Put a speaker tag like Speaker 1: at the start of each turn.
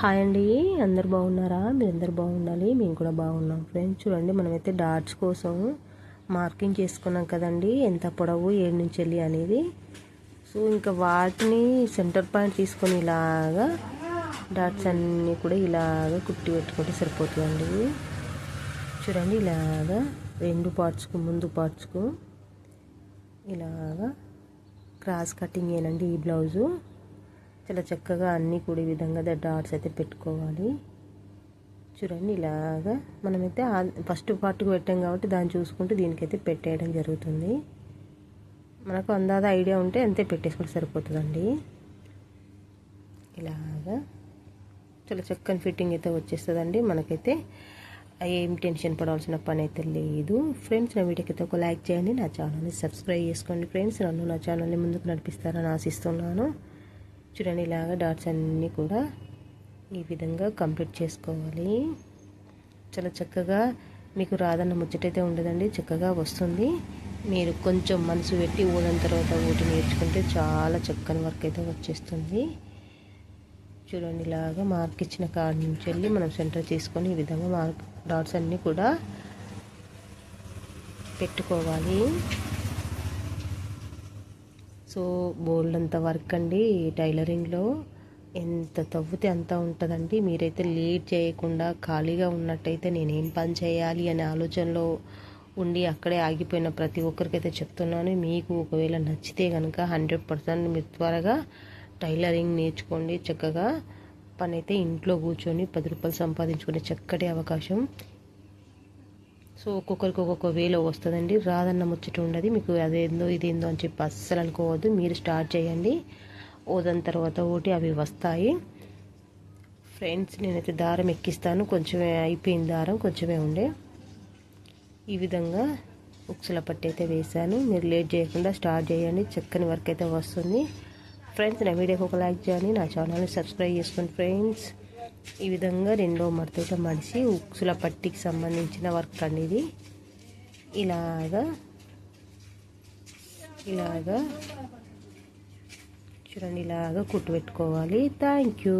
Speaker 1: Hi అండి. అందరు బాగున్నారా? మీరు అందరు బాగుండాలి. మేము కూడా బాగున్నాం ఫ్రెండ్స్. చూడండి మనమైతే డాట్స్ కోసం మార్కింగ్ చేసుకున్నాం కదండి. ఎంత పొడవు ఏడు నుంచి వెళ్ళి అనేది. సో ఇంకా వాటిని సెంటర్ పాయింట్ తీసుకొని ఇలాగా డాట్స్ అన్నీ కూడా ఇలాగా కుట్టి పెట్టుకుంటే సరిపోతుందండి. చూడండి ఇలాగా రెండు పార్ట్స్కు ముందు పార్ట్స్కు ఇలాగా క్రాస్ కటింగ్ ఏనండి ఈ బ్లౌజు. చాలా చక్కగా అన్నీ కూడా ఈ విధంగా డాట్స్ అయితే పెట్టుకోవాలి. చూడండి ఇలాగా మనమైతే ఫస్ట్ పార్ట్కి పెట్టాం కాబట్టి దాన్ని చూసుకుంటూ దీనికైతే పెట్టేయడం జరుగుతుంది. మనకు అందాద ఐడియా ఉంటే అంతే పెట్టేసుకుంటే సరిపోతుందండి. ఇలాగా చాలా చక్కని ఫిట్టింగ్ అయితే వచ్చేస్తుందండి. మనకైతే ఏం టెన్షన్ పడాల్సిన పని అయితే లేదు. ఫ్రెండ్స్ నా వీడియోకి అయితే ఒక లైక్ చేయండి. నా ఛానల్ని సబ్స్క్రైబ్ చేసుకోండి. ఫ్రెండ్స్ నన్ను నా ఛానల్ని ముందుకు నడిపిస్తారని ఆశిస్తున్నాను. చూడండి ఇలాగ డాట్స్ అన్నీ కూడా ఈ విధంగా కంప్లీట్ చేసుకోవాలి. చాలా చక్కగా మీకు రాదన్న ముచ్చటైతే ఉండదండి చక్కగా వస్తుంది. మీరు కొంచెం మనసు పెట్టి ఊడిన తర్వాత ఊటి నేర్చుకుంటే చాలా చక్కని వర్క్ అయితే వచ్చేస్తుంది. చూడండి ఇలాగా మార్క్ ఇచ్చిన కాడి నుంచి వెళ్ళి మనం సెంటర్ తీసుకొని ఈ విధంగా మార్క్ డాట్స్ అన్నీ కూడా పెట్టుకోవాలి. సో బోల్డ్ అంత వర్క్ అండి టైలరింగ్లో. ఎంత తవ్వితే అంత ఉంటుందండి. మీరైతే లేట్ చేయకుండా ఖాళీగా ఉన్నట్టయితే నేనేం పని చేయాలి అనే ఆలోచనలో ఉండి అక్కడే ఆగిపోయిన ప్రతి ఒక్కరికైతే చెప్తున్నాను. మీకు ఒకవేళ నచ్చితే కనుక హండ్రెడ్ పర్సెంట్ మీరు త్వరగా టైలరింగ్ నేర్చుకోండి. చక్కగా పని అయితే ఇంట్లో కూర్చొని పది రూపాయలు సంపాదించుకునే చక్కటి అవకాశం సో ఒక్కొక్కరికి ఒక్కొక్క వేలో వస్తుందండి. రాదన్న ముచ్చట ఉండదు. మీకు అదేందో ఇదేందో అని చెప్పి అస్సలు అనుకోవద్దు. మీరు స్టార్ట్ చేయండి. ఓదన తర్వాత ఒకటి అవి వస్తాయి. ఫ్రెండ్స్ నేనైతే దారం ఎక్కిస్తాను. కొంచెమే అయిపోయింది దారం కొంచెమే ఉండే. ఈ విధంగా ఉక్సుల పట్టి అయితే వేసాను మీరు లేట్ చేయకుండా స్టార్ట్ చేయండి. చక్కని వర్క్ అయితే వస్తుంది. ఫ్రెండ్స్ నా వీడియోకి ఒక లైక్ చేయండి. నా ఛానల్ని సబ్స్క్రైబ్ చేసుకోండి ఫ్రెండ్స్. ఈ విధంగా రెండో మడత మడిచి ఉక్సుల పట్టికి సంబంధించిన వర్క్ అండి ఇది ఇలాగా ఇలాగా చూడండి ఇలాగా కుట్టు పెట్టుకోవాలి. Thank you